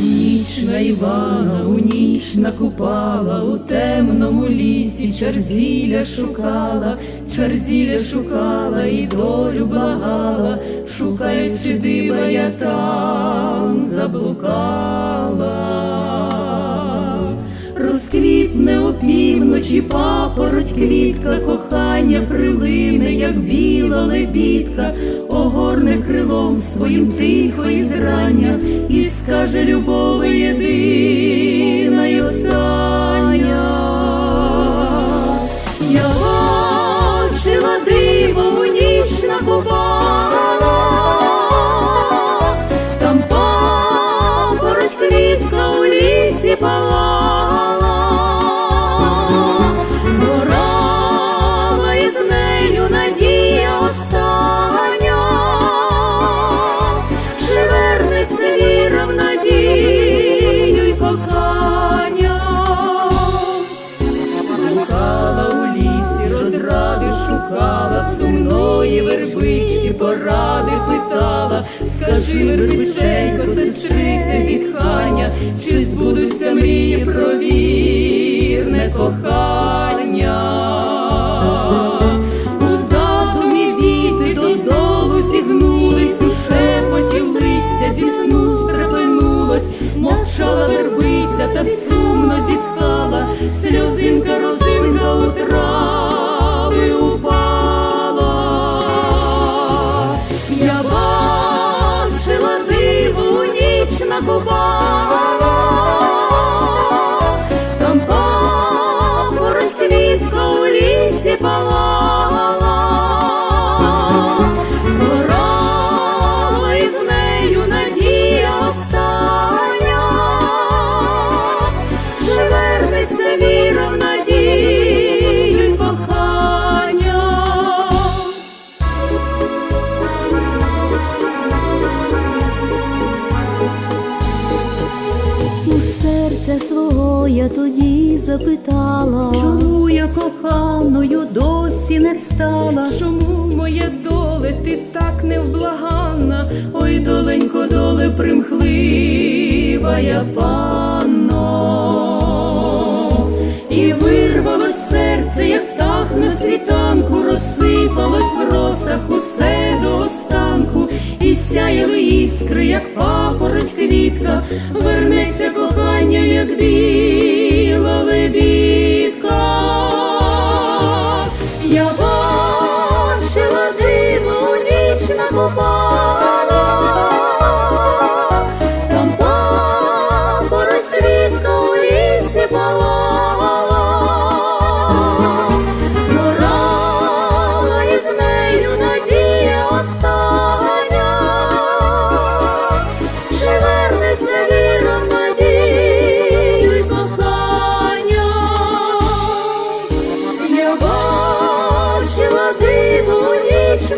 Ніч на Івана, у ніч накупала, у темному лісі черзіля шукала, черзіля шукала і долю благала, шукаючи дива, я там заблукала. Опівночі папороть квітка, кохання прилине, як біла лебідка, огорне крилом своїм тихо і зрання, і скаже любови єдина й остання. Я бачила диво у ніч накупала, шукала, сумної вербички поради питала, скажи, вербиченько, сестриця зітхання, чи збудуться мрії про вірне кохання. Мовчала вербиця та сумно зітхала, ніч я тоді запитала, Чому я коханою досі не стала? Чому моє доле ти так невблаганна? Ой, доленько, доле примхлива я панно. І вирвало серце, як птах на світанку, розсипалось в росах останку, і сяяли іскри, як папороть квітка, вернеться кохання, як біла лебідка. Бачила диву у ніч